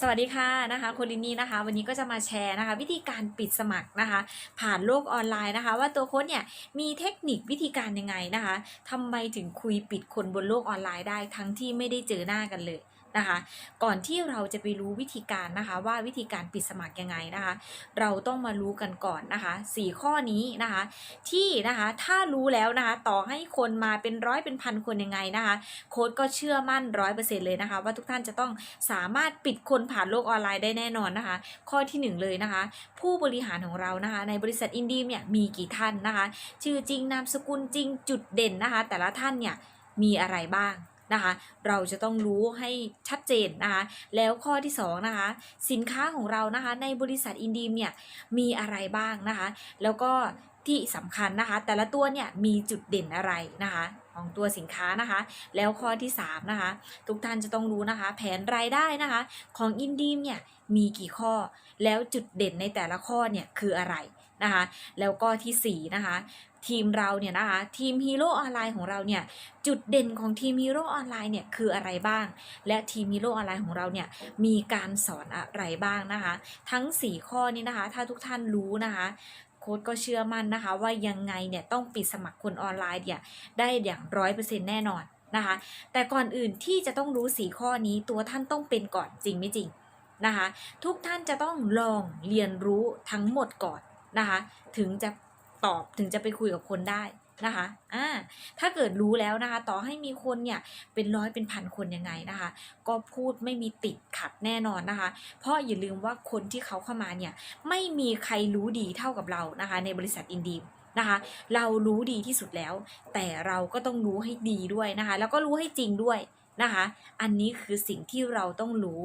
สวัสดีค่ะนะคะคนลินนี่นะคะ วันนี้ก็จะมาแชร์นะคะ วิธีการปิดสมัครนะคะ ผ่านโลกออนไลน์นะคะ ว่าตัวโค้ดเนี่ยมีเทคนิควิธีการยังไงนะคะทำไมถึงคุยปิดคนบนโลกออนไลน์ได้ทั้งที่ไม่ได้เจอหน้ากันเลย นะคะ ก่อนที่เราจะไปรู้วิธีการนะคะว่าวิธีการปิดสมัครยังไงนะคะ เราต้องมารู้กันก่อนนะคะสี่ข้อนี้นะคะ ที่นะคะถ้ารู้แล้วนะคะต่อให้คนมาเป็นร้อยเป็นพันคนยังไงนะคะโค้ดก็เชื่อมั่นร้อยเปอร์เซ็นเลยนะคะ ว่าทุกท่านจะต้องสามารถปิดคนผ่านโลกออนไลน์ได้แน่นอนนะคะ ข้อที่หนึ่งเลยนะคะ ผู้บริหารของเรานะคะ ในบริษัทอินดีมเนี่ยมีกี่ท่านนะคะ ชื่อจริงนามสกุลจริงจุดเด่นนะคะ แต่ละท่านเนี่ยมีอะไรบ้าง นะคะ เราจะต้องรู้ให้ชัดเจนนะคะ แล้วข้อที่สองนะคะ สินค้าของเรานะคะ ในบริษัทอินดีมเนี่ยมีอะไรบ้างนะคะ แล้วก็ที่สำคัญนะคะ แต่ละตัวเนี่ยมีจุดเด่นอะไรนะคะของตัวสินค้านะคะ แล้วข้อที่3นะคะ ทุกท่านจะต้องรู้นะคะ แผนรายได้นะคะ ของอินดีมเนี่ยมีกี่ข้อ แล้วจุดเด่นในแต่ละข้อเนี่ยคืออะไร นะคะ แล้วก็ที่4นะคะทีมเราเนี่ยนะคะทีมฮีโร่ออนไลน์ของเราเนี่ยจุดเด่นของทีมฮีโร่ออนไลน์เนี่ยคืออะไรบ้าง และทีมฮีโร่ออนไลน์ของเราเนี่ยมีการสอนอะไรบ้างนะคะ ทั้ง 4 ข้อนี้นะคะ ถ้าทุกท่านรู้นะคะโค้ดก็เชื่อมั่นนะคะ ว่ายังไงเนี่ยต้องปิดสมัครคนออนไลน์เนี่ยได้อย่างร้อยเปอร์เซ็นต์แน่นอนนะคะ แต่ก่อนอื่นที่จะต้องรู้สีข้อนี้ตัวท่านต้องเป็นก่อนจริงไม่จริงนะคะ ทุกท่านจะต้องลองเรียนรู้ทั้งหมดก่อน นะคะ ถึงจะตอบถึงจะไปคุยกับคนได้นะคะอ่าถ้าเกิดรู้แล้วนะคะ ต่อให้มีคนเนี่ยเป็นร้อยเป็นพันคนยังไงนะคะ ก็พูดไม่มีติดขัดแน่นอนนะคะ เพราะอย่าลืมว่าคนที่เขาเข้ามาเนี่ยไม่มีใครรู้ดีเท่ากับเรานะคะ ในบริษัทอินดีมนะคะ เรารู้ดีที่สุดแล้ว แต่เราก็ต้องรู้ให้ดีด้วยนะคะ แล้วก็รู้ให้จริงด้วยนะคะ อันนี้คือสิ่งที่เราต้องรู้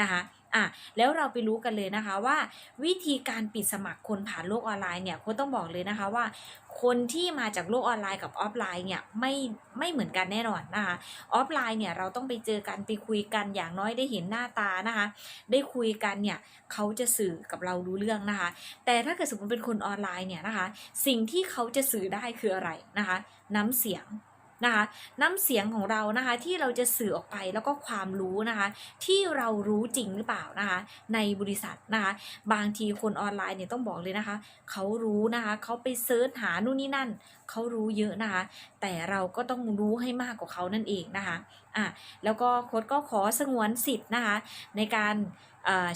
นะคะ อะแล้วเราไปรู้กันเลยนะคะว่า วิธีการปิดสมัครคนผ่านโลกออนไลน์เนี่ยโค้ต้องบอกเลยนะคะว่า คนที่มาจากโลกออนไลน์กับออฟไลน์เนี่ยไม่ไม่เหมือนกันแน่นอนนะคะออฟไลน์เนี่ยเราต้องไปเจอกันไปคุยกันอย่างน้อยได้เห็นหน้าตานะคะ ได้คุยกันเนี่ยเขาจะสื่อกับเรารู้เรื่องนะคะ แต่ถ้าเกิดสมมติเป็นคนออนไลน์เนี่ยนะคะ สิ่งที่เขาจะสื่อได้คืออะไรนะคะ น้ำเสียง นะคะน้ำเสียงของเรานะคะที่เราจะสื่อออกไปแล้วก็ความรู้นะคะ ที่เรารู้จริงหรือเปล่านะคะในบริษัทนะคะบางทีคนออนไลน์เนี่ยต้องบอกเลยนะคะเขารู้นะคะเขาไปเซิร์ชหานู่นนี่นั่นเขารู้เยอะนะคะแต่เราก็ต้องรู้ให้มากกว่าเขานั่นเองนะคะอะแล้วก็โค้ดก็ขอสงวนสิทธิ์นะคะ ในการ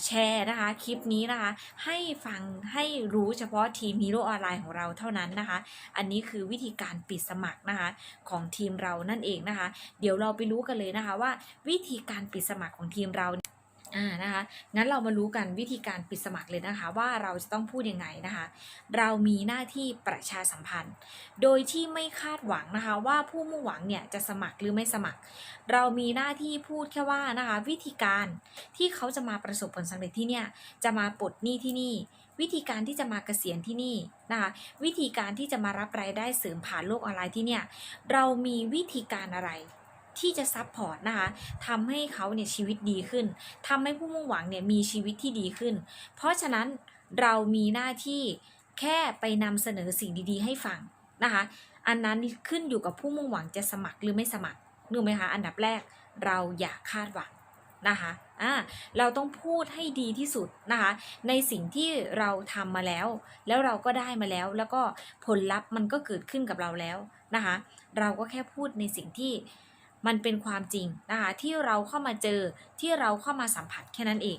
แชร์นะคะคลิปนี้นะคะ ให้ฟังให้รู้เฉพาะทีมฮีโร่ออนไลน์ของเราเท่านั้นนะคะ อันนี้คือวิธีการปิดสมัครนะคะของทีมเรานั่นเองนะคะ เดี๋ยวเราไปรู้กันเลยนะคะว่าวิธีการปิดสมัครของทีมเรา อ่านะคะงั้นเรามารู้กันวิธีการปิดสมัครเลยนะคะ ว่าเราจะต้องพูดยังไงนะคะ เรามีหน้าที่ประชาสัมพันธ์ โดยที่ไม่คาดหวังนะคะ ว่าผู้มุ่งหวังเนี่ยจะสมัครหรือไม่สมัคร เรามีหน้าที่พูดแค่ว่านะคะ วิธีการที่เขาจะมาประสบผลสำเร็จที่เนี่ยจะมาปลดหนี้ที่นี่วิธีการที่จะมาเกษียณที่นี่นะคะวิธีการที่จะมารับรายได้เสริมผ่านโลกออนไลน์ที่เนี่ยเรามีวิธีการอะไร ที่จะซับพอร์ตนะคะทำให้เขาเนี่ยชีวิตดีขึ้นทำให้ผู้มุ่งหวังเนี่ยมีชีวิตที่ดีขึ้น เพราะฉะนั้นเรามีหน้าที่แค่ไปนำเสนอสิ่งดีๆ ให้ฟังนะคะ อันนั้นขึ้นอยู่กับผู้มุ่งหวังจะสมัครหรือไม่สมัครนึกไหมคะ อันดับแรกเราอย่าคาดหวังนะคะอ่าเราต้องพูดให้ดีที่สุดนะคะ ในสิ่งที่เราทำมาแล้ว แล้วเราก็ได้มาแล้ว แล้วก็ผลลัพธ์มันก็เกิดขึ้นกับเราแล้วนะคะ เราก็แค่พูดในสิ่งที่ มันเป็นความจริงนะคะที่เราเข้ามาเจอที่เราเข้ามาสัมผัสแค่นั้นเอง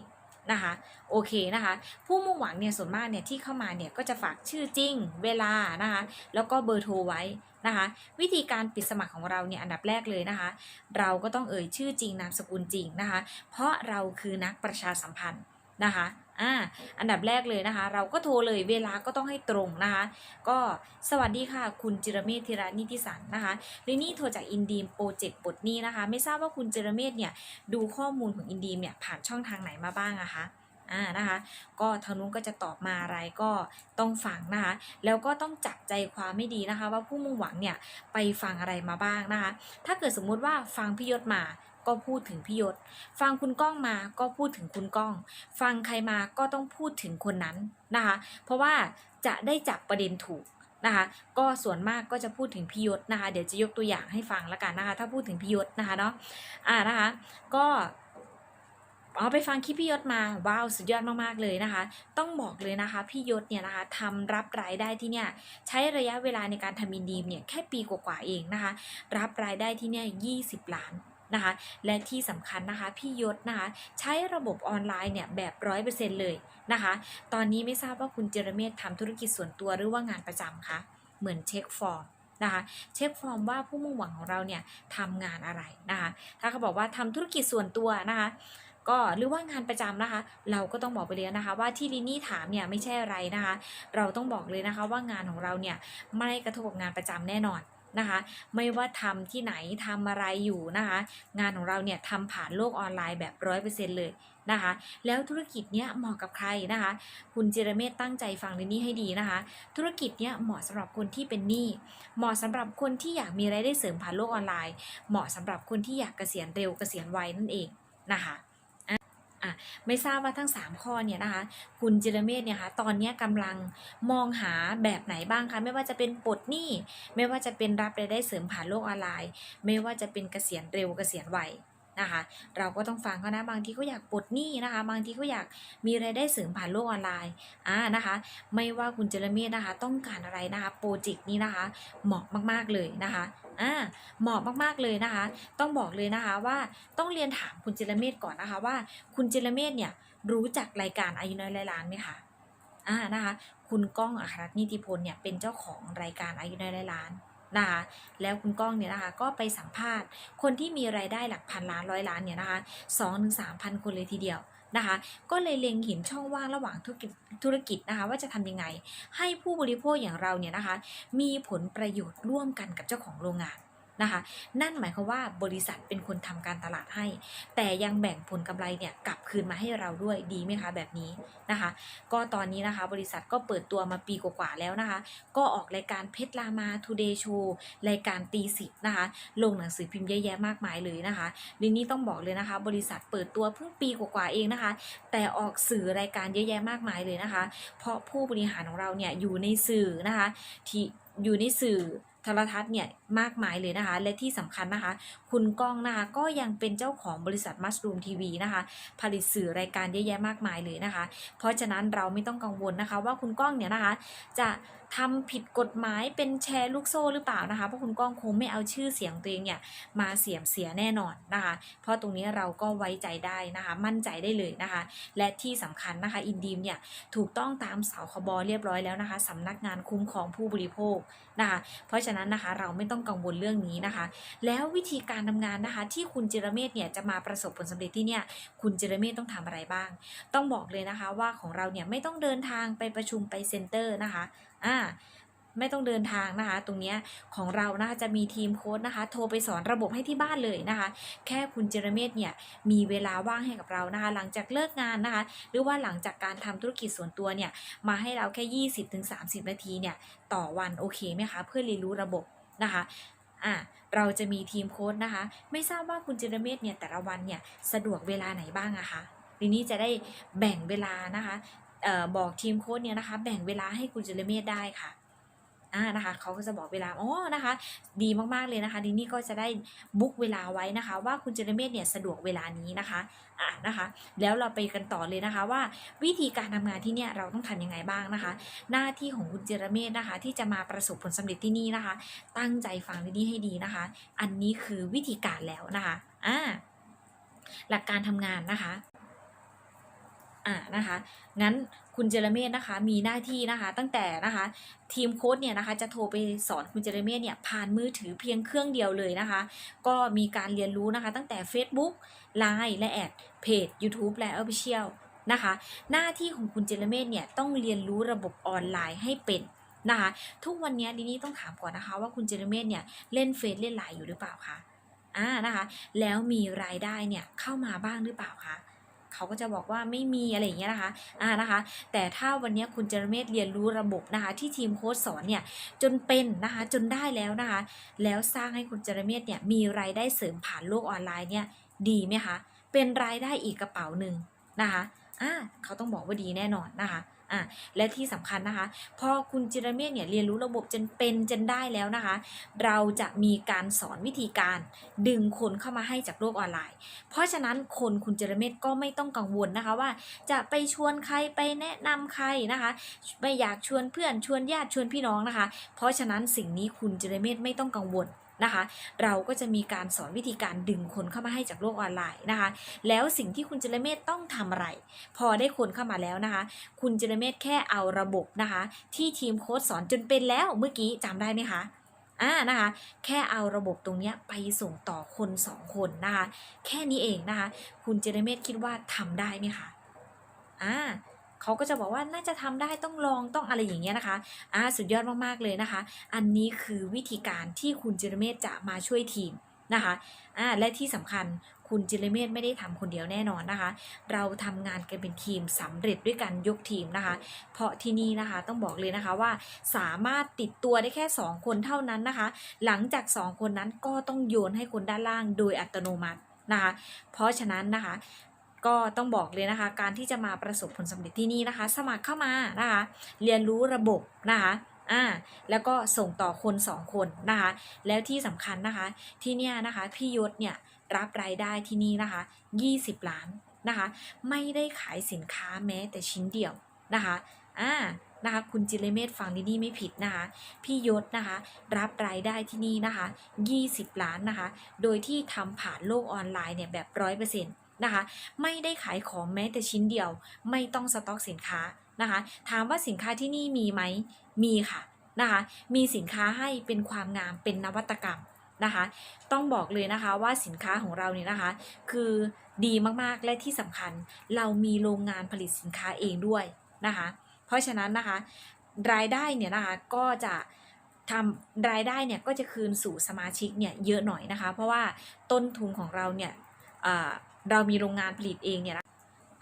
นะคะโอเคนะคะผู้มุ่งหวังเนี่ยส่วนมากเนี่ยที่เข้ามาเนี่ยก็จะฝากชื่อจริงเวลานะคะแล้วก็เบอร์โทรไว้นะคะวิธีการปิดสมัครของเราเนี่ยอันดับแรกเลยนะคะ เราก็ต้องเอ่ยชื่อจริงนามสกุลจริงนะคะเพราะเราคือนักประชาสัมพันธ์ นะคะอ่าอันดับแรกเลยนะคะ เราก็โทรเลยเวลาก็ต้องให้ตรงนะคะ ก็สวัสดีค่ะ คุณจิรเมธธีระนิติสันนะคะลินี่โทรจากอินดีมโปรเจกต์บทนี้นะคะ ไม่ทราบว่าคุณจิรเมธเนี่ยดูข้อมูลของอินดีมเนี่ยผ่านช่องทางไหนมาบ้างอะคะอ่านะคะก็ทางนู้นก็จะตอบมาอะไรก็ต้องฟังนะคะ แล้วก็ต้องจับใจความไม่ดีนะคะ ว่าผู้มุ่งหวังเนี่ยไปฟังอะไรมาบ้างนะคะ ถ้าเกิดสมมุติว่าฟังพี่ยศมา ก็พูดถึงพี่ยศ ฟังคุณก้องมาก็พูดถึงคุณก้อง ฟังใครมาก็ต้องพูดถึงคนนั้นนะคะ เพราะว่าจะได้จับประเด็นถูกนะคะก็ส่วนมากก็จะพูดถึงพี่ยศนะคะ เดี๋ยวจะยกตัวอย่างให้ฟังละกันนะคะ ถ้าพูดถึงพี่ยศนะคะเนาะอ่านะคะก็เอ๋อไปฟังคลิปพี่ยศมาว้าวสุดยอดมากๆเลยนะคะ ต้องบอกเลยนะคะพี่ยศเนี่ยนะคะทำรับรายได้ที่เนี่ยใช้ระยะเวลาในการทำอินดีมเนี่ยแค่ปีกว่าๆเองนะคะ รับรายได้ที่เนี่ย20 ล้าน นะคะ และที่สำคัญนะคะพี่ยศนะคะใช้ระบบออนไลน์เนี่ยแบบร้อยเปอร์เซ็นต์เลยนะคะ ตอนนี้ไม่ทราบว่าคุณเจรเมธทำธุรกิจส่วนตัวหรือว่างานประจำคะ เหมือนเช็คฟอร์มนะคะเช็คฟอร์มว่าผู้มุ่งหวังของเราเนี่ยทำงานอะไรนะคะถ้าเขาบอกว่าทำธุรกิจส่วนตัวนะคะก็หรือว่างานประจำนะคะ เราก็ต้องบอกไปเลยนะคะ ว่าที่ลินนี่ถามเนี่ยไม่ใช่อะไรนะคะ เราต้องบอกเลยนะคะว่างานของเราเนี่ยไม่กระทบกับงานประจำแน่นอน นะคะ ไม่ว่าทำที่ไหนทำอะไรอยู่นะคะ งานของเราเนี่ยทำผ่านโลกออนไลน์แบบร้อยเปอร์เซ็นต์เลยนะคะ แล้วธุรกิจเนี้ยเหมาะกับใครนะคะ คุณเจรเมตตั้งใจฟังลินนี่ให้ดีนะคะ ธุรกิจเนี้ยเหมาะสำหรับคนที่เป็นหนี้ เหมาะสำหรับคนที่อยากมีรายได้เสริมผ่านโลกออนไลน์ เหมาะสำหรับคนที่อยากเกษียณเร็วเกษียณไวนั่นเองนะคะ ไม่ทราบว่าทั้ง 3 ข้อเนี่ยนะคะ คุณจิรเมธเนี่ยคะตอนนี้ยกำลังมองหาแบบไหนบ้างคะไม่ว่าจะเป็นปลดหนี้ไม่ว่าจะเป็นรับรายได้เสริมผ่านโลกออนไลน์ ไม่ว่าจะเป็นเกษียณเร็วเกษียณไว นะคะ เราก็ต้องฟังเขานะบางทีเขาอยากปลดหนี้นะคะ บางทีเขาอยากมีรายได้เสริมผ่านโลกออนไลน์อ่านะคะ ไม่ว่าคุณเจรเมธนะคะ ต้องการอะไรนะคะโปรเจกต์นี้นะคะ เหมาะมากๆเลยนะคะอ่าเหมาะมากๆเลยนะคะ ต้องบอกเลยนะคะว่าต้องเรียนถามคุณเจรเมธก่อนนะคะว่าคุณเจรเมธเนี่ยรู้จักรายการอายุน้อยร้อยล้านไหมคะอ่านะคะ คุณก้องอัครรัตน์นิติพลเนี่ยเป็นเจ้าของรายการอายุน้อยร้อยล้าน นะคะแล้วคุณก้องเนี่ยนะคะก็ไปสัมภาษณ์ คนที่มีรายได้หลักพันล้านร้อยล้านเนี่ยนะคะสองถึงสามพันคนเลยทีเดียวนะคะก็เลยเล็งเห็นช่องว่างระหว่างธุรกิจธุรกิจนะคะว่าจะทำยังไง ให้ผู้บริโภคอย่างเราเนี่ยนะคะมีผลประโยชน์ร่วมกันกับเจ้าของโรงงาน นะคะ นั่นหมายความว่าบริษัทเป็นคนทำการตลาดให้ แต่ยังแบ่งผลกำไรเนี่ยกลับคืนมาให้เราด้วยดีไหมคะแบบนี้นะคะ ก็ตอนนี้นะคะบริษัทก็เปิดตัวมาปีกว่าๆแล้วนะคะ ก็ออกรายการเพชรลามาทูเดย์โชว์รายการตีสิบนะคะ ลงหนังสือพิมพ์เยอะแยะมากมายเลยนะคะลินนี่ต้องบอกเลยนะคะ บริษัทเปิดตัวเพิ่งปีกว่าๆเองนะคะ แต่ออกสื่อรายการเยอะแยะมากมายเลยนะคะ เพราะผู้บริหารของเราเนี่ยอยู่ในสื่อนะคะที่อยู่ในสื่อโทรทัศน์เนี่ย มากมายเลยนะคะ และที่สำคัญนะคะ คุณก้องนะคะก็ยังเป็นเจ้าของบริษัทมั r รูมทีวีนะคะ ผลิตสื่อรายการเยอะแยะมากมายเลยนะคะ เพราะฉะนั้นเราไม่ต้องกังวลนะคะ ว่าคุณก้องเนี่ยนะคะ จะทำผิดกฎหมายเป็นแชร์ลูกโซ่หรือเปล่านะคะเพราะคุณก้องคงไม่เอาชื่อเสียงตัวเองเนี่ยมาเสียมเสียแน่นอนนะคะ เพราะตรงนี้เราก็ไว้ใจได้นะคะ มั่นใจได้เลยนะคะ และที่สำคัญนะคะอินดีมเนี่ยถูกต้องตามสาคบเรียบร้อยแล้วนะคะสำนักงานคุ้มครองผู้บริโภคนะคะ เพราะฉะนั้นนะคะเราไม่ต้องกังวลเรื่องนี้นะคะ แล้ววิธีการทำงานนะคะ ที่คุณจิรเมธเนี่ยจะมาประสบผลสำเร็จที่เนี่ยคุณจิรเมธต้องทำอะไรบ้าง ต้องบอกเลยนะคะว่าของเราเนี่ยไม่ต้องเดินทางไปประชุมไปเซ็นเตอร์นะคะอ่าไม่ต้องเดินทางนะคะ ตรงเนี้ยของเรานะคะจะมีทีมโค้ดนะคะ โทรไปสอนระบบให้ที่บ้านเลยนะคะ แค่คุณเจรเมธเนี่ยมีเวลาว่างให้กับเรานะคะ หลังจากเลิกงานนะคะ หรือว่าหลังจากการทำธุรกิจส่วนตัวเนี่ยมาให้เราแค่ 20-30 นาทีเนี่ยต่อวันโอเคไหมคะ เพื่อเรียนรู้ระบบ นะคะอะเราจะมีทีมโค้ดนะคะ ไม่ทราบว่าคุณจิรเมธเนี่ยแต่ละวันเนี่ยสะดวกเวลาไหนบ้างอะคะทีนี้จะได้แบ่งเวลานะคะออบอกทีมโค้ดเนี่ยนะคะ แบ่งเวลาให้คุณจิรเมธได้ค่ะ อ่านะคะเขาก็จะบอกเวลาอ๋อนะคะ ดีมากๆเลยนะคะดีนี่ก็จะได้บุ๊กเวลาไว้นะคะ ว่าคุณเจรเมธเนี่ยสะดวกเวลานี้นะคะอะนะคะ แล้วเราไปกันต่อเลยนะคะว่าวิธีการทำงานที่เนี่ยเราต้องทำยังไงบ้างนะคะ หน้าที่ของคุณเจรเมธนะคะ ที่จะมาประสบผลสำเร็จที่นี่นะคะ ตั้งใจฟังดีๆให้ดีนะคะ อันนี้คือวิธีการแล้วนะคะอ่าหลักการทำงานนะคะ อ่านะคะงั้นคุณเจรเมธนะคะมีหน้าที่นะคะ ตั้งแต่นะคะทีมโค้ดเนี่ยนะคะจะโทรไปสอนคุณเจรเมธเนี่ยผ่านมือถือเพียงเครื่องเดียวเลยนะคะ ก็มีการเรียนรู้นะคะ ตั้งแต่ Facebook Line และแอดเพจ YouTube และ Official นะคะ หน้าที่ของคุณเจรเมธเนี่ยต้องเรียนรู้ระบบออนไลน์ให้เป็นนะคะทุกวันนี้ดินี่ต้องถามก่อนนะคะว่าคุณเจรเมธเนี่ยเล่นเฟซเล่นไลน์อยู่หรือเปล่าคะอ่านะคะแล้วมีรายได้เนี่ยเข้ามาบ้างหรือเปล่าคะ เขาก็จะบอกว่าไม่มีอะไรอย่างเงี้ยนะคะอ่านะคะ แต่ถ้าวันนี้คุณเจรเมศเรียนรู้ระบบนะคะ ที่ทีมโค้ชสอนเนี่ยจนเป็นนะคะจนได้แล้วนะคะ แล้วสร้างให้คุณเจรเมศเนี่ยมีรายได้เสริมผ่านโลกออนไลน์เนี่ยดีไหมคะเป็นรายได้อีกกระเป๋าหนึ่งนะคะอ่าเขาต้องบอกว่าดีแน่นอนนะคะ อะและที่สำคัญนะคะ พอคุณจิรเมธเนี่ยเรียนรู้ระบบจนเป็นจนได้แล้วนะคะ เราจะมีการสอนวิธีการดึงคนเข้ามาให้จากโลกออนไลน์ เพราะฉะนั้นคนคุณจิรเมธก็ไม่ต้องกังวลนะคะว่า จะไปชวนใครไปแนะนำใครนะคะ ไม่อยากชวนเพื่อนชวนญาติชวนพี่น้องนะคะ เพราะฉะนั้นสิ่งนี้คุณจิรเมธไม่ต้องกังวล นะคะ เราก็จะมีการสอนวิธีการดึงคนเข้ามาให้จากโลกออนไลน์นะคะ แล้วสิ่งที่คุณเจิรเมธต้องทำอะไร พอได้คนเข้ามาแล้วนะคะ คุณเจิรเมธแค่เอาระบบนะคะ ที่ทีมโค้ดสอนจนเป็นแล้วเมื่อกี้จำได้ไหมคะอ่านะคะแค่เอาระบบตรงนี้ไปส่งต่อคนสองคนนะคะ แค่นี้เองนะคะ คุณเจิรเมธคิดว่าทำได้ไหมคะอ่า เขาก็จะบอกว่าน่าจะทำได้ต้องลองต้องอะไรอย่างเงี้ยนะคะอ่าสุดยอดมากๆเลยนะคะ อันนี้คือวิธีการที่คุณจิรเมธจะมาช่วยทีมนะคะอ่าและที่สำคัญคุณจิรเมธไม่ได้ทำคนเดียวแน่นอนนะคะ เราทำงานกันเป็นทีมสำเร็จด้วยกันยกทีมนะคะ เพราะที่นี่นะคะต้องบอกเลยนะคะว่าสามารถติดตัวได้แค่ 2 คนเท่านั้นนะคะ หลังจาก 2 คนนั้นก็ต้องโยนให้คนด้านล่างโดยอัตโนมัตินะคะ เพราะฉะนั้นนะคะ ก็ต้องบอกเลยนะคะ การที่จะมาประสบผลสำเร็จที่นี่นะคะ สมัครเข้ามานะคะ เรียนรู้ระบบนะคะอ่าแล้วก็ส่งต่อคน2คนนะคะ แล้วที่สำคัญนะคะ ที่เนี่ยนะคะพี่ยศเนี่ยรับรายได้ที่นี่นะคะ 20 ล้านนะคะ ไม่ได้ขายสินค้าแม้แต่ชิ้นเดียวนะคะอ่านะคะ คุณจิรเมธฟังดีๆไม่ผิดนะคะ พี่ยศนะคะ รับรายได้ที่นี่นะคะ 20 ล้านนะคะ โดยที่ทำผ่านโลกออนไลน์เนี่ยแบบร้อยเปอร์เซ็นต์ นะคะ ไม่ได้ขายของแม้แต่ชิ้นเดียว ไม่ต้องสต็อกสินค้านะคะ ถามว่าสินค้าที่นี่มีไหมมีค่ะนะคะ มีสินค้าให้เป็นความงามเป็นนวัตกรรมนะคะ ต้องบอกเลยนะคะว่าสินค้าของเราเนี่ยนะคะ คือดีมากๆและที่สำคัญเรามีโรงงานผลิตสินค้าเองด้วยนะคะ เพราะฉะนั้นนะคะรายได้เนี่ยนะคะก็จะทำรายได้เนี่ยก็จะคืนสู่สมาชิกเนี่ยเยอะหน่อยนะคะ เพราะว่าต้นทุนของเราเนี่ยอ่า เรามีโรงงานผลิตเองเนี่ยนะ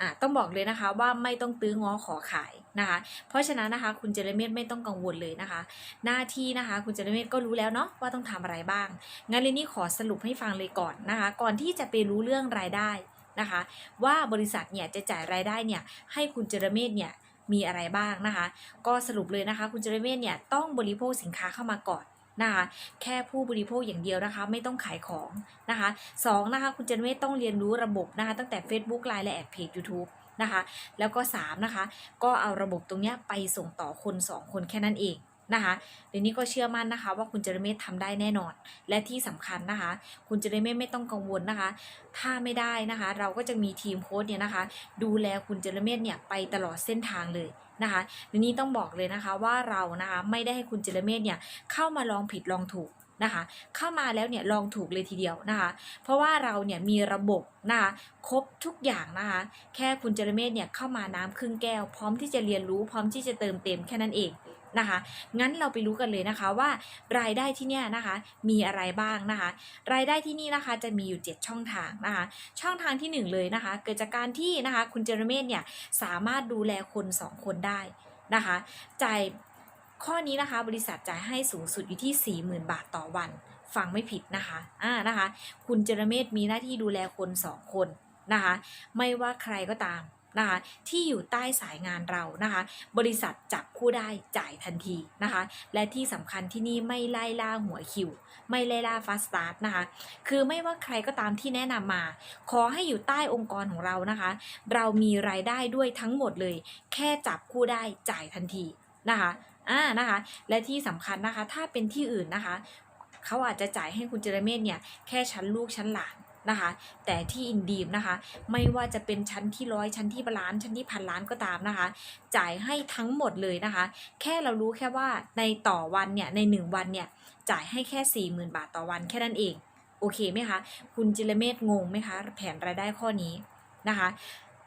อะต้องบอกเลยนะคะว่าไม่ต้องตื้อง้อขอขายนะคะ เพราะฉะนั้นนะคะคุณเจเรเมตไม่ต้องกังวลเลยนะคะ หน้าที่นะคะคุณเจเรเมตก็รู้แล้วเนาะว่าต้องทำอะไรบ้าง งั้นเรนนี่ขอสรุปให้ฟังเลยก่อนนะคะ ก่อนที่จะไปรู้เรื่องรายได้นะคะ ว่าบริษัทเนี่ยจะจ่ายรายได้เนี่ยให้คุณเจเรเมตเนี่ยมีอะไรบ้างนะคะ ก็สรุปเลยนะคะ คุณเจเรเมตเนี่ยต้องบริโภคสินค้าเข้ามาก่อน นะคะแค่ผู้บริโภคอย่างเดียวนะคะ ไม่ต้องขายของนะคะสองนะคะคุณเจเรเมตต้องเรียนรู้ระบบนะคะตั้งแต่ Facebook Line และแอดเพจ YouTube นะคะแล้วก็3นะคะก็เอาระบบตรงนี้ไปส่งต่อคน 2 คนแค่นั้นเองนะคะเดี๋ยวนี้ก็เชื่อมั่นนะคะ ว่าคุณเจเรเมตทำได้แน่นอน และที่สำคัญนะคะ คุณเจเรเมตไม่ต้องกังวลนะคะ ถ้าไม่ได้นะคะ เราก็จะมีทีมโค้ชเนี่ยนะคะ ดูแลคุณเจเรเมตเนี่ยไปตลอดเส้นทางเลย นะคะเดี๋ยวนี้ต้องบอกเลยนะคะว่าเรานะคะไม่ได้ให้คุณเจเรเมศเนี่ยเข้ามาลองผิดลองถูกนะคะเข้ามาแล้วเนี่ยลองถูกเลยทีเดียวนะคะ เพราะว่าเราเนี่ยมีระบบนะคะครบทุกอย่างนะคะ แค่คุณเจรเมศเนี่ยเข้ามาน้ำครึ่งแก้ว พร้อมที่จะเรียนรู้พร้อมที่จะเติมเต็มแค่นั้นเอง นะคะ งั้นเราไปรู้กันเลยนะคะว่ารายได้ที่เนี่ยนะคะมีอะไรบ้างนะคะ รายได้ที่นี่นะคะจะมีอยู่ 7 ช่องทางนะคะ ช่องทางที่ 1 เลยนะคะ เกิดจากการที่นะคะคุณเจเรเมตเนี่ยสามารถดูแลคน 2 คนได้นะคะจ่ายข้อนี้นะคะบริษัทจ่ายให้สูงสุดอยู่ที่ 40,000 บาทต่อวันฟังไม่ผิดนะคะ อ่า นะคะ คุณเจรเมตมีหน้าที่ดูแลคน 2 คนนะคะ ไม่ว่าใครก็ตาม นะคะที่อยู่ใต้สายงานเรานะคะ บริษัทจับคู่ได้จ่ายทันทีนะคะ และที่สำคัญที่นี่ไม่ไล่ล่าหัวคิว ไม่ไล่ล่าฟาสตาร์ทนะคะ คือไม่ว่าใครก็ตามที่แนะนำมา ขอให้อยู่ใต้องค์กรของเรานะคะ เรามีรายได้ด้วยทั้งหมดเลย แค่จับคู่ได้จ่ายทันทีนะคะอ่านะคะ และที่สำคัญนะคะถ้าเป็นที่อื่นนะคะ เขาอาจจะจ่ายให้คุณเจรเมตเนี่ยแค่ชั้นลูกชั้นหลาน นะคะ แต่ที่อินดีมนะคะ ไม่ว่าจะเป็นชั้นที่ร้อยชั้นที่ล้านชั้นที่พันล้านก็ตามนะคะ จ่ายให้ทั้งหมดเลยนะคะ แค่เรารู้แค่ว่าในต่อวันเนี่ยในหนึ่งวันเนี่ยจ่ายให้แค่ 4 0,000 บาทต่อวันแค่นั้นเอง โอเคไหมคะ คุณจิรเมธงงไหมคะแผนรายได้ข้อนี้นะคะ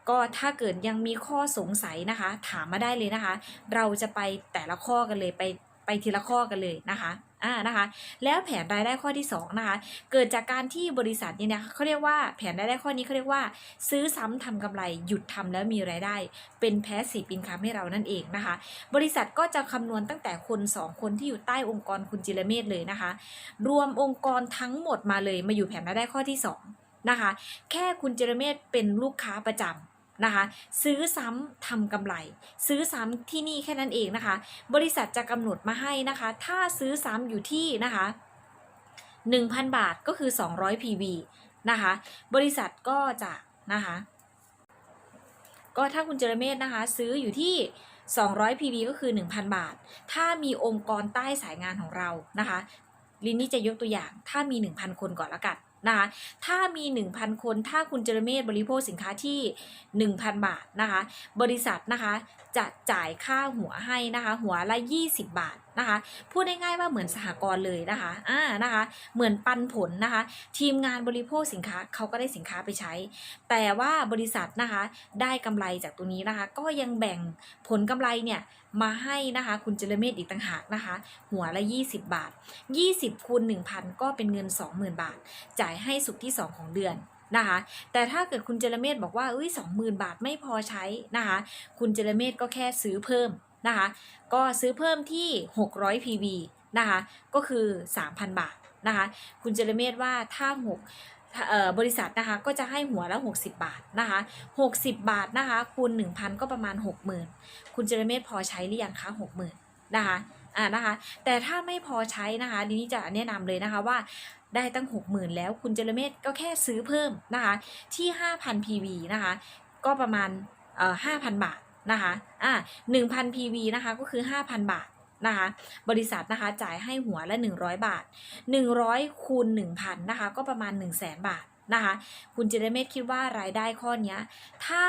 ก็ถ้าเกิดยังมีข้อสงสัยนะคะ ถามมาได้เลยนะคะ เราจะไปแต่ละข้อกันเลยไปไปทีละข้อกันเลยนะคะ อ่านะคะ แล้วแผนรายได้ข้อที่2นะคะเกิดจากการที่บริษัทเนี่ยนะคะเขาเรียกว่าแผนรายได้ข้อนี้เขาเรียกว่า ซื้อซ้ำทำกำไรหยุดทำแล้วมีรายได้ เป็นแพสซีฟอินคัมให้เรานั่นเองนะคะ บริษัทก็จะคำนวณตั้งแต่คน 2 คนที่อยู่ใต้องค์กรคุณจิรเมธเลยนะคะ รวมองค์กรทั้งหมดมาเลยมาอยู่แผนรายได้ข้อที่2นะคะแค่คุณจิรเมธเป็นลูกค้าประจำ นะคะ ซื้อซ้ำทำกำไร ซื้อซ้ำที่นี่แค่นั้นเองนะคะ บริษัทจะกำหนดมาให้นะคะ ถ้าซื้อซ้ำอยู่ที่นะคะ 1,000 บาทก็คือ 200 PV นะคะ บริษัทก็จะนะคะ ก็ถ้าคุณเจรเมศนะคะ ซื้ออยู่ที่200 PV ก็คือ 1,000 บาท ถ้ามีองค์กรใต้สายงานของเรานะคะ ลินนี่จะยกตัวอย่าง ถ้ามี 1,000 คนก่อนละกัน นะคะถ้ามี 1,000 คน ถ้าคุณเจรเมศบริโภคสินค้าที่ 1,000 บาทนะคะ บริษัทนะคะจะจ่ายค่าหัวให้นะคะ หัวละ 20 บาท นะคะ พูดง่ายๆว่าเหมือนสหกรณ์เลยนะคะอ่านะคะ เหมือนปันผลนะคะ ทีมงานบริโภคสินค้าเขาก็ได้สินค้าไปใช้ แต่ว่าบริษัทนะคะได้กำไรจากตัวนี้นะคะ ก็ยังแบ่งผลกำไรเนี่ยมาให้นะคะคุณเจรเมศอีกต่างหากนะคะ หัวละ 20 บาท 20คูณ1,000 ก็เป็นเงิน 20,000 บาท จ่ายให้สุกที่ 2 ของเดือนนะคะ แต่ถ้าเกิดคุณเจรเมศบอกว่าเอ้ย20,000บาทไม่พอใช้นะคะ คุณเจรเมศก็แค่ซื้อเพิ่ม นะคะ ก็ซื้อเพิ่มที่ 600 PV นะคะ ก็คือ 3,000 บาทนะคะ คุณเจรเมศว่าถ้า 6บริษัทนะคะก็จะให้หัวละ 60 บาทนะคะ60 บาทนะคะคูณ 1,000 ก็ประมาณ 60,000 คุณเจรเมศพอใช้หรือยังคะ60,000นะคะอ่านะคะ แต่ถ้าไม่พอใช้นะคะดินี่จะแนะนำเลยนะคะว่าได้ตั้ง 60,000 แล้วคุณเจรเมศก็แค่ซื้อเพิ่มนะคะที่ 5,000 PV นะคะก็ประมาณเอ่อ5,000 บาท นะคะอ่า1,000 PV นะคะก็คือ 5,000 บาทนะคะบริษัทนะคะจ่ายให้หัวละ 100 บาท 100คูณ1,000นะคะก็ประมาณ 1 0 0 0 0แบาทนะคะคุณเจเรเมธคิดว่ารายได้ข้อเนี้ยถ้า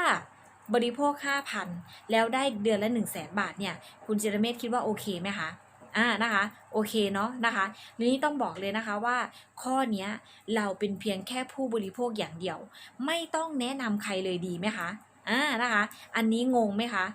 บริโภค 5,000 แล้วได้เดือนละ 1 0 0 0 0แบาทเนี่ยคุณเจเรเมธคิดว่าโอเคไหมคะอ่านะคะโอเคเนาะนะคะทีนี้ต้องบอกเลยนะคะว่าข้อเนี้ยเราเป็นเพียงแค่ผู้บริโภคอย่างเดียว ไม่ต้องแนะนำใครเลยดีไหมคะ อ่านะคะ อันนี้งงไหมคะ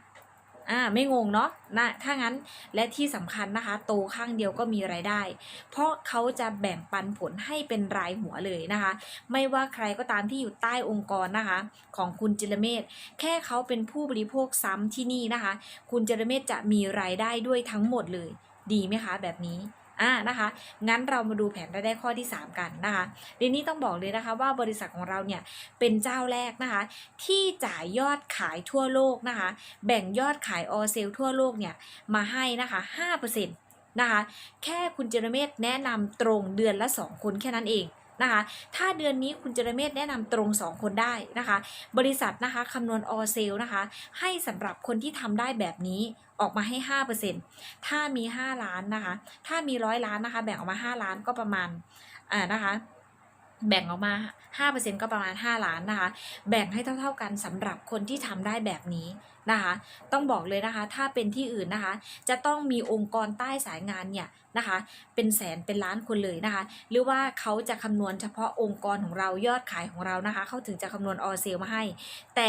อ่าไม่งงเนาะนะถ้างั้นและที่สำคัญนะคะ โตข้างเดียวก็มีรายได้ เพราะเขาจะแบ่งปันผลให้เป็นรายหัวเลยนะคะ ไม่ว่าใครก็ตามที่อยู่ใต้องค์กรนะคะ ของคุณจิรเมธแค่เขาเป็นผู้บริโภคซ้ำที่นี่นะคะ คุณจิรเมธจะมีรายได้ด้วยทั้งหมดเลย ดีไหมคะแบบนี้ อ่านะคะ งั้นเรามาดูแผนรายได้ข้อที่ 3 กันนะคะทีนี้ต้องบอกเลยนะคะว่าบริษัทของเราเนี่ยเป็นเจ้าแรกนะคะ ที่จ่ายยอดขายทั่วโลกนะคะ แบ่งยอดขายออเซลทั่วโลกเนี่ยมาให้นะคะ5%นะคะ แค่คุณเจรเมธแนะนำตรงเดือนละ 2 คนแค่นั้นเอง นะคะ ถ้าเดือนนี้คุณเจรเมธแนะนำตรง 2 คนได้นะคะ บริษัทนะคะคำนวณออเซลนะคะ ให้สำหรับคนที่ทำได้แบบนี้ออกมาให้ 5%ถ้ามี 5 ล้านนะคะ ถ้ามีร้อยล้านนะคะ แบ่งออกมา 5 ล้านก็ประมาณอ่านะคะ แบ่งออกมา 5%ก็ประมาณ 5 ล้านนะคะ แบ่งให้เท่า ๆกันสำหรับคนที่ทำได้แบบนี้นะคะ ต้องบอกเลยนะคะ ถ้าเป็นที่อื่นนะคะ จะต้องมีองค์กรใต้สายงานเนี่ยนะคะ เป็นแสนเป็นล้านคนเลยนะคะ หรือว่าเขาจะคำนวณเฉพาะองค์กรของเรายอดขายของเรานะคะ เขาถึงจะคำนวณออเซลมาให้ แต่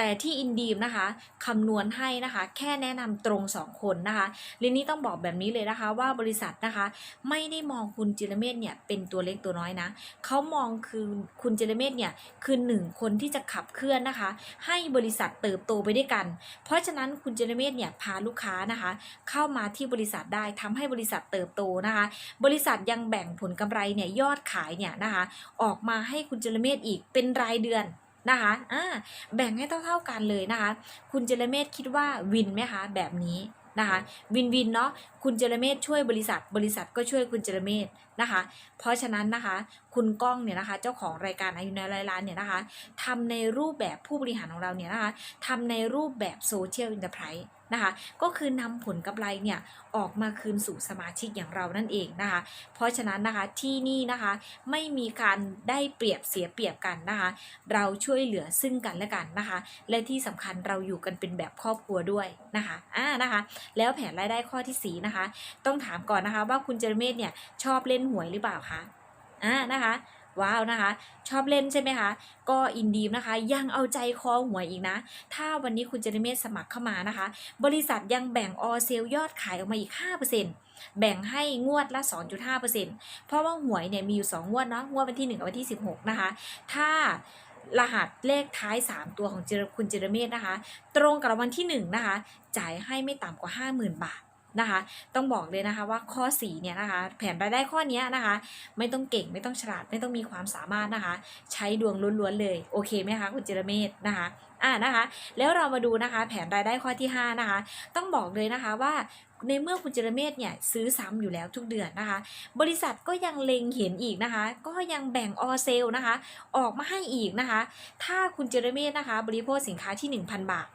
แต่ที่อินดีมนะคะคำนวณให้นะคะแค่แนะนำตรง 2 คนนะคะลินนี่ต้องบอกแบบนี้เลยนะคะว่าบริษัทนะคะไม่ได้มองคุณจิรเมธเนี่ยเป็นตัวเล็กตัวน้อยนะเขามองคือคุณจิรเมธเนี่ยคือหนึ่งคนที่จะขับเคลื่อนนะคะ ให้บริษัทเติบโตไปด้วยกัน เพราะฉะนั้นคุณจิรเมธเนี่ยพาลูกค้านะคะ เข้ามาที่บริษัทได้ทำให้บริษัทเติบโตนะคะ บริษัทยังแบ่งผลกำไรเนี่ยยอดขายเนี่ยนะคะ ออกมาให้คุณจิรเมธอีกเป็นรายเดือน นะคะอ่าแบ่งให้เท่า ๆกันเลยนะคะ คุณเจรเมธคิดว่าวินไหมคะแบบนี้นะคะวินวินเนาะคุณเจรเมธช่วยบริษัท บริษัทก็ช่วยคุณเจรเมธนะคะ เพราะฉะนั้นนะคะ คุณก้องเนี่ยนะคะ เจ้าของรายการอายุในรายล้านเนี่ยนะคะทำในรูปแบบผู้บริหารของเราเนี่ยนะคะทำในรูปแบบโซเชียลอินเตอร์ไพรส์ นะคะ ก็คือนำผลกำไรเนี่ยออกมาคืนสู่สมาชิกอย่างเรานั่นเองนะคะ เพราะฉะนั้นนะคะที่นี่นะคะไม่มีการได้เปรียบเสียเปรียบกันนะคะ เราช่วยเหลือซึ่งกันและกันนะคะ และที่สำคัญเราอยู่กันเป็นแบบครอบครัวด้วยนะคะอ่านะคะ แล้วแผนรายได้ข้อที่สีนะคะ ต้องถามก่อนนะคะว่าคุณเจรเมธเนี่ยชอบเล่นหวยหรือเปล่าคะอ่านะคะ ว้าวนะคะ ชอบเล่นใช่ไหมคะ ก็อินดีมนะคะ ยังเอาใจคอหวยอีกนะ ถ้าวันนี้คุณเจรเมธสมัครเข้ามานะคะ บริษัทยังแบ่งออเซลยอดขายออกมาอีก 5%แบ่งให้งวดละ 2.5%เพราะว่าหวยเนี่ยมีอยู่ 2 งวดเนาะงวดวันที่ 1 กับวันที่ 16 นะคะ ถ้ารหัสเลขท้าย 3 ตัวของคุณเจรเมธนะคะ ตรงกับวันที่ 1 นะคะ จ่ายให้ไม่ต่ำกว่า 50,000 บาท นะคะ ต้องบอกเลยนะคะว่าข้อ4เนี่ยนะคะ แผนรายได้ข้อนี้นะคะ ไม่ต้องเก่งไม่ต้องฉลาดไม่ต้องมีความสามารถนะคะ ใช้ดวงล้วนๆเลย โอเคไหมคะคุณเจรเมธนะคะอ่านะคะ แล้วเรามาดูนะคะแผนรายได้ข้อที่ 5 นะคะ ต้องบอกเลยนะคะว่าในเมื่อคุณเจรเมศเนี่ยซื้อซ้ำอยู่แล้วทุกเดือนนะคะ บริษัทก็ยังเล็งเห็นอีกนะคะ ก็ยังแบ่งออเซลนะคะ ออกมาให้อีกนะคะ ถ้าคุณเจรเมศนะคะ บริโภคสินค้าที่ 1,000 บาท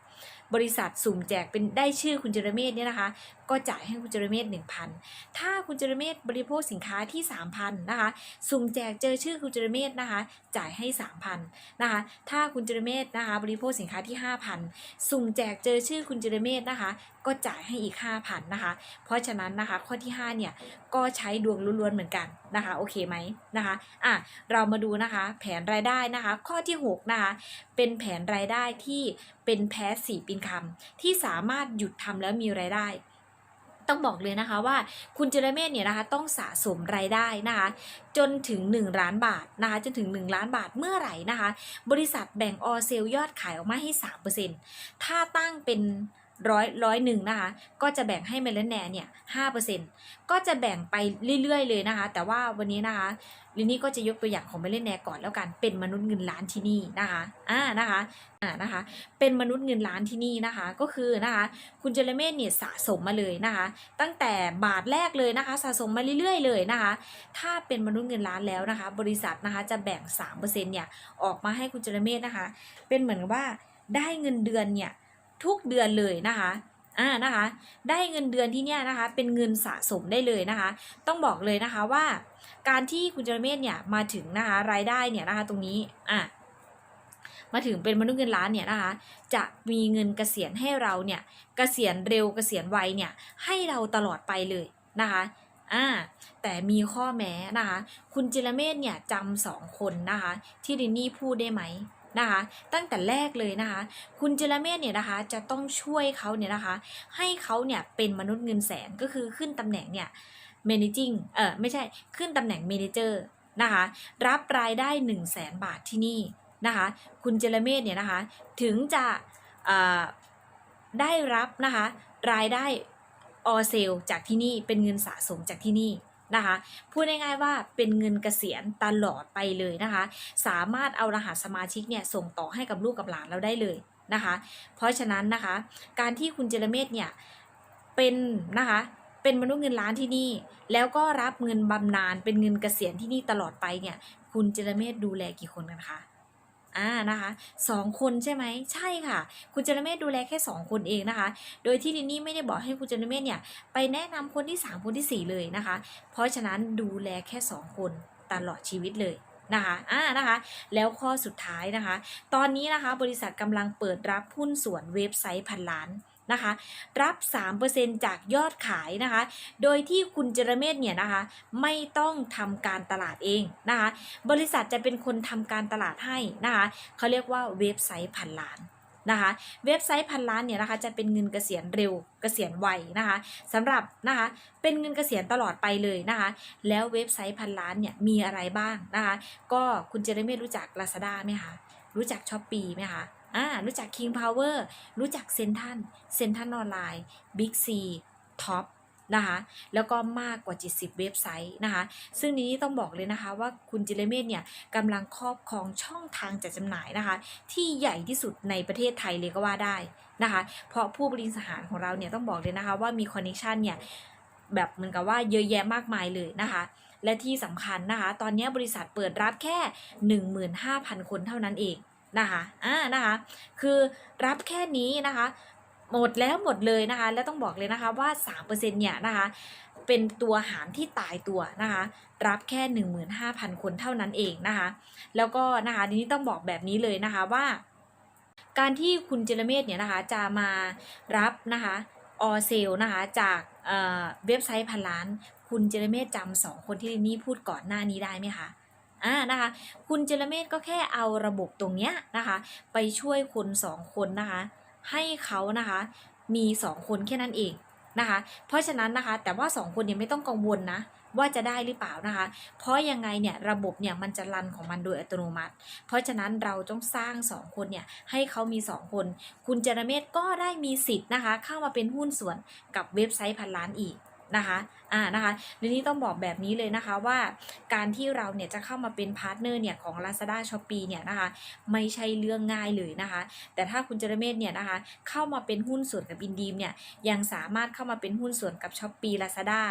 บริษัทสุ่มแจกเป็นได้ชื่อคุณเจรเมศเนี่ยนะคะก็จ่ายให้คุณเจรเมศ1,000 ถ้าคุณเจรเมศบริโภคสินค้าที่ 3,000นะคะสุ่มแจกเจอชื่อคุณเจรเมศนะคะ จ่ายให้ 3,000นะคะ ถ้าคุณเจรเมศนะคะ บริโภคสินค้าที่ 5,000 สุ่มแจกเจอชื่อคุณเจรเมศนะคะ ก็จ่ายให้อีก 5,000นะคะ เพราะฉะนั้นนะคะข้อที่ 5 เนี่ย ก็ใช้ดวงล้วนๆเหมือนกันนะคะ โอเคไหมนะคะอะเรามาดูนะคะ แผนรายได้นะคะ ข้อที่ 6 นะคะ เป็นแผนรายได้ที่เป็นแพสซีฟอินคัมที่สามารถหยุดทำแล้วมีรายได้ ต้องบอกเลยนะคะว่าคุณเจรเมฆเนี่ยนะคะต้องสะสมรายได้นะคะจนถึง 1 ล้านบาทนะคะจนถึง 1 ล้านบาทเมื่อไหร่นะคะ บริษัทแบ่งออเซลยอดขายออกมาให้ 3%ถ้าตั้งเป็น ร้อยร้อยหนึ่งนะคะก็จะแบ่งให้เมลแนเนี่ยห้าเปอร์เซ็นต์ก็จะแบ่งไปเรื่อยๆ เลยนะคะ แต่ว่าวันนี้นะคะลินนี่ก็จะยกตัวอย่างของเมลแนก่อนแล้วกันเป็นมนุษย์เงินล้านที่นี่นะคะอ่านะคะอ่านะคะ เป็นมนุษย์เงินล้านที่นี่นะคะ ก็คือนะคะ คุณเจเรเมตเนี่ยสะสมมาเลยนะคะ ตั้งแต่บาทแรกเลยนะคะ สะสมมาเรื่อยๆ เลยนะคะ ถ้าเป็นมนุษย์เงินล้านแล้วนะคะ บริษัทนะคะจะแบ่ง3%เนี่ยออกมาให้คุณเจเรเมตนะคะ เป็นเหมือนว่าได้เงินเดือนเนี่ย ทุกเดือนเลยนะคะอ่านะคะ ได้เงินเดือนที่เนี่ยนะคะ เป็นเงินสะสมได้เลยนะคะ ต้องบอกเลยนะคะว่า การที่คุณจรเมตเนี่ยมาถึงนะคะรายได้เนี่ยนะคะตรงนี้อะมาถึงเป็นมนุษย์เงินล้านเนี่ยนะคะ จะมีเงินเกษียณให้เราเนี่ยเกษียณเร็วเกษียณไวเนี่ยให้เราตลอดไปเลยนะคะอ่าแต่มีข้อแม้นะคะ คุณจิรเมธเนี่ยจำสองคนนะคะ ที่ดินนี่พูดได้ไหม นะคะ ตั้งแต่แรกเลยนะคะ คุณเจรเมธเนี่ยนะคะจะต้องช่วยเขาเนี่ยนะคะ ให้เขาเนี่ยเป็นมนุษย์เงินแสนก็คือขึ้นตำแหน่งเนี่ย managing เออไม่ใช่ขึ้นตำแหน่ง manager นะคะ รับรายได้ 1 0 0 0 0แสนบาทที่นี่นะคะ คุณเจรเมธเนี่ยนะคะ ถึงจะได้รับนะคะ รายได้ออเซลจากที่นี่เป็นเงินสะสมจากที่นี่ นะคะพูดง่ายๆว่าเป็นเงินเกษียณตลอดไปเลยนะคะ สามารถเอารหัสสมาชิกเนี่ยส่งต่อให้กับลูกกับหลานเราได้เลยนะคะ เพราะฉะนั้นนะคะ การที่คุณเจรเมธเนี่ยเป็นนะคะเป็นมนุษย์เงินล้านที่นี่ แล้วก็รับเงินบำนาญเป็นเงินเกษียณที่นี่ตลอดไปเนี่ย คุณเจรเมธดูแลกี่คนกันคะ อ่านะคะสองคนใช่ไหมใช่ค่ะ คุณเจรเมธดูแลแค่สองคนเองนะคะ โดยที่ลินนี่ไม่ได้บอกให้คุณเจรเมธเนี่ยไปแนะนำคนที่สามคนที่สี่เลยนะคะ เพราะฉะนั้นดูแลแค่สองคนตลอดชีวิตเลยนะคะอ่านะคะ แล้วข้อสุดท้ายนะคะ ตอนนี้นะคะบริษัทกำลังเปิดรับหุ้นส่วนเว็บไซต์พันล้าน นะคะ รับ 3%จากยอดขายนะคะ โดยที่คุณเจรเมธเนี่ยนะคะ ไม่ต้องทำการตลาดเองนะคะ บริษัทจะเป็นคนทำการตลาดให้นะคะเขาเรียกว่าเว็บไซต์พันล้านนะคะ เว็บไซต์พันล้านเนี่ยนะคะจะเป็นเงินเกษียณเร็วเกษียณไวนะคะสำหรับนะคะเป็นเงินเกษียณตลอดไปเลยนะคะ แล้วเว็บไซต์พันล้านเนี่ยมีอะไรบ้างนะคะ ก็คุณเจรเมธรู้จัก Lazada ไหมคะรู้จัก s h อ p e e ไหมคะ อ่ารู้จัก King Power รู้จักเซนทันเซนทันออนไลน์ Big C Top นะคะแล้วก็มากกว่า 70 เว็บไซต์นะคะซึ่งนี้ต้องบอกเลยนะคะว่าคุณจิเลเมธเนี่ยกำลังครอบครองช่องทางจัดจำหน่ายนะคะ ที่ใหญ่ที่สุดในประเทศไทยเลยก็ว่าได้นะคะ เพราะผู้บริหารของเราเนี่ยต้องบอกเลยนะคะว่ามีคอนเนคชันเนี่ยแบบเหมือนกับว่าเยอะแยะมากมายเลยนะคะและที่สำคัญนะคะ ตอนนี้บริษัทเปิดรับแค่ 15,000 คนเท่านั้นเอง นะคะอ่านะคะคือรับแค่นี้นะคะหมดแล้วหมดเลยนะคะแล้วต้องบอกเลยนะคะว่า 3%เนี่ยนะคะเป็นตัวหารที่ตายตัวนะคะ รับแค่ 15,000 คนเท่านั้นเองนะคะ แล้วก็นะคะทีนี้ต้องบอกแบบนี้เลยนะคะว่า การที่คุณเจรเมธเนี่ยนะคะจะมารับนะคะออเซลนะคะจากเอ่อเว็บไซต์พันล้าน คุณเจรเมธจำสองคนที่ลินนี่พูดก่อนหน้านี้ได้ไหมคะ อ่านะคะ คุณเจรเมธก็แค่เอาระบบตรงเนี้ยนะคะ ไปช่วยคนสองคนนะคะ ให้เขานะคะมีสองคนแค่นั้นเองนะคะ เพราะฉะนั้นนะคะแต่ว่าสองคนเนี่ยไม่ต้องกังวลนะว่าจะได้หรือเปล่านะคะ เพราะยังไงเนี่ยระบบเนี่ยมันจะรันของมันโดยอัตโนมัติ เพราะฉะนั้นเราต้องสร้างสองคนเนี่ยให้เขามีสองคน คุณเจรเมธก็ได้มีสิทธิ์นะคะ เข้ามาเป็นหุ้นส่วนกับเว็บไซต์พันล้านอีก นะคะอ่านะคะเรนนี่ต้องบอกแบบนี้เลยนะคะว่าการที่เราเนี่ยจะเข้ามาเป็นพาร์ทเนอร์เนี่ยของ Lazada s h o p e e เนี่ยนะคะไม่ใช่เรื่องง่ายเลยนะคะ แต่ถ้าคุณเจรเมศเนี่ยนะคะเข้ามาเป็นหุ้นส่วนกับอินดีมเนี่ยยังสามารถเข้ามาเป็นหุ้นส่วนกับ s h o p e e Lazada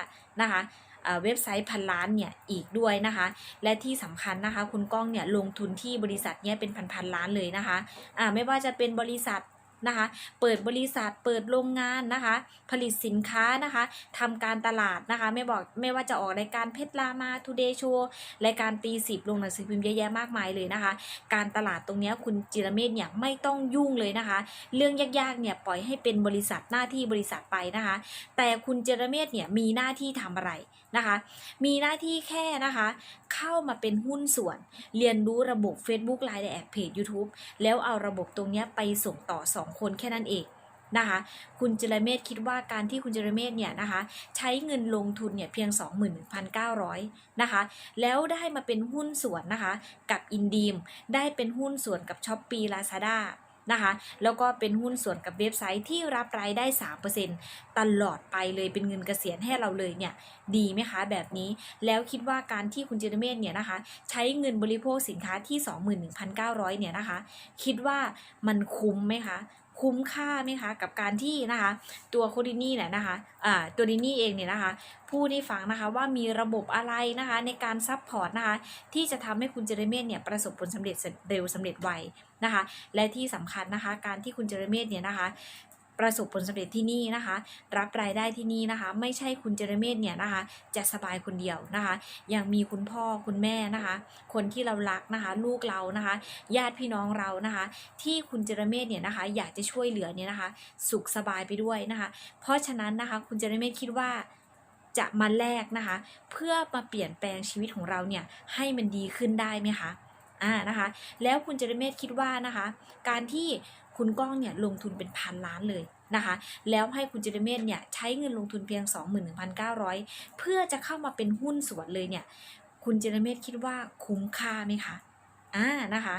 นะคะเอ่อเว็บไซต์พันล้านเนี่ยอีกด้วยนะคะ และที่สำคัญนะคะ คุณก้องเนี่ยลงทุนที่บริษัทเนี่ยเป็นพันๆล้านเลยนะคะอ่าไม่ว่าจะเป็นบริษัท นะคะ เปิดบริษัท เปิดโรงงานนะคะ ผลิตสินค้านะคะทำการตลาดนะคะ ไม่บอกไม่ว่าจะออกรายการเพชรลามาทูเดย์โชว์รายการตีสิบลงหนังสือพิมพ์เยอะแยะมากมายเลยนะคะ การตลาดตรงนี้คุณจิรเมธเนี่ยไม่ต้องยุ่งเลยนะคะ เรื่องยากๆเนี่ยปล่อยให้เป็นบริษัทหน้าที่บริษัทไปนะคะ แต่คุณจิรเมธเนี่ยมีหน้าที่ทำอะไรนะคะ มีหน้าที่แค่นะคะ เข้ามาเป็นหุ้นส่วน เรียนรู้ระบบ Facebook Line และแอดเพจ YouTube แล้วเอาระบบตรงนี้ไปส่งต่อ 2คนแค่นั้นเองนะคะคุณเจรเมธคิดว่าการที่คุณเจรเมธเนี่ยนะคะใช้เงินลงทุนเนี่ยเพียง 21,900นะคะแล้วได้มาเป็นหุ้นส่วนนะคะกับอินดีมได้เป็นหุ้นส่วนกับ s h อ p e e Lazada นะคะแล้วก็เป็นหุ้นส่วนกับเว็บไซต์ที่รับรายได้ 3%ตลอดไปเลยเป็นเงินเกษียณให้เราเลยเนี่ยดีไหมคะแบบนี้ แล้วคิดว่าการที่คุณเจเนเมธเนี่ยนะคะใช้เงินบริโภคสินค้าที่ 21,900เนี่ยนะคะคิดว่ามันคุ้มไหมคะ คุ้มค่าไหมคะกับการที่นะคะตัวโคดินี่เนี่ยนะคะอ่าตัวดินี่เองเนี่ยนะคะพูดให้ฟังนะคะว่ามีระบบอะไรนะคะในการซัพพอร์ตนะคะที่จะทำให้คุณเจเรเมตเนี่ยประสบผลสำเร็จเร็วสำเร็จไวนะคะและที่สำคัญนะคะการที่คุณเจเรเมตเนี่ยนะคะ ประสบผลสำเร็จที่นี่นะคะ รับรายได้ที่นี่นะคะ ไม่ใช่คุณเจรเมธเนี่ยนะคะ จะสบายคนเดียวนะคะ ยังมีคุณพ่อคุณแม่นะคะ คนที่เรารักนะคะ ลูกเรานะคะ ญาติพี่น้องเรานะคะ ที่คุณเจรเมธเนี่ยนะคะ อยากจะช่วยเหลือเนี่ยนะคะ สุขสบายไปด้วยนะคะ เพราะฉะนั้นนะคะ คุณเจรเมธคิดว่าจะมาแลกนะคะ เพื่อมาเปลี่ยนแปลงชีวิตของเราเนี่ยให้มันดีขึ้นได้ไหมคะอ่านะคะ แล้วคุณเจรเมธคิดว่านะคะ การที่ คุณก้องเนี่ยลงทุนเป็นพันล้านเลยนะคะ แล้วให้คุณเจเรเมธเนี่ยใช้เงินลงทุนเพียง 21,900 เพื่อจะเข้ามาเป็นหุ้นส่วนเลยเนี่ย คุณเจเรเมธคิดว่าคุ้มค่าไหมคะ อ่า นะคะ